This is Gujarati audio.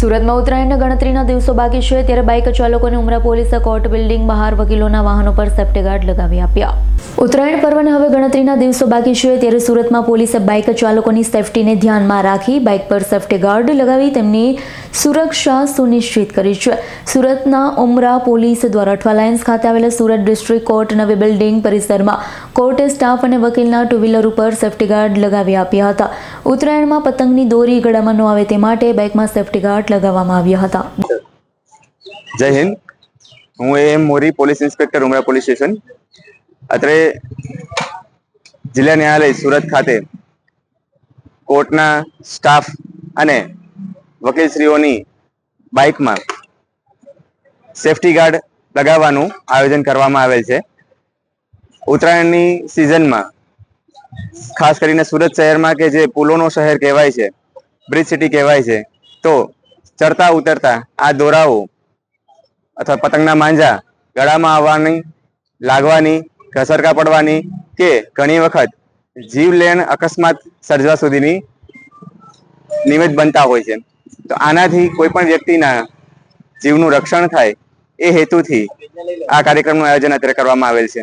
સુરતમાં ઉત્તરાયણના ગણતરીના દિવસો બાકી છે, ત્યારે બાઇક ચાલકોને ઉમરા પોલીસે કોર્ટ બિલ્ડિંગ બહાર વકીલોના વાહનો પર સેફ્ટી ગાર્ડ લગાવી આપ્યા. ઉત્તરાયણ પર્વને હવે ગણતરીના દિવસો બાકી છે, ત્યારે સુરતમાં પોલીસે બાઇક ચાલકોની સેફ્ટીને ધ્યાનમાં રાખી બાઇક પર સેફ્ટી ગાર્ડ લગાવી તેમની સુરક્ષા સુનિશ્ચિત કરી છે. સુરતના ઉમરા પોલીસ દ્વારા અઠવા લાઇન્સ ખાતે આવેલા સુરત ડિસ્ટ્રિક્ટ કોર્ટ નવી બિલ્ડિંગ પરિસરમાં કોર્ટ સ્ટાફ અને વકીલના ટુ વ્હીલર ઉપર સેફ્ટી ગાર્ડ લગાવી આપ્યા હતા. ઉત્તરાયણમાં પતંગની દોરી ગળામાં ન આવે તે માટે બાઇકમાં સેફ્ટી ગાર્ડ લગાવવામાં આવ્યા હતા. જય હિન્દ. હું M Mori, police inspector, Umra police station. અત્રે જિલ્લા ન્યાયાલય સુરત ખાતે કોર્ટના સ્ટાફ અને વકીલશ્રીઓની બાઇકમાં સેફ્ટી ગાર્ડ લગાવવાનું આયોજન કરવામાં આવેલ છે. ઉત્તરાયણની સિઝનમાં ખાસ કરીને સુરત શહેરમાં કે જે પુલોનો શહેર કહેવાય છે, બ્રિજ સિટી કહેવાય છે, તો ચડતા ઉતરતા આ દોરાઓ અથવા પતંગના માંજા ગળામાં આવવાની, લાગવાની, ઘસરકા પડવાની કે ઘણી વખત જીવલેણ અકસ્માત સર્જવા સુધીની નિમિત્ત બનતા હોય છે. તો આનાથી કોઈ પણ વ્યક્તિના જીવનું રક્ષણ થાય એ હેતુથી આ કાર્યક્રમનું આયોજન અત્યારે કરવામાં આવેલ છે.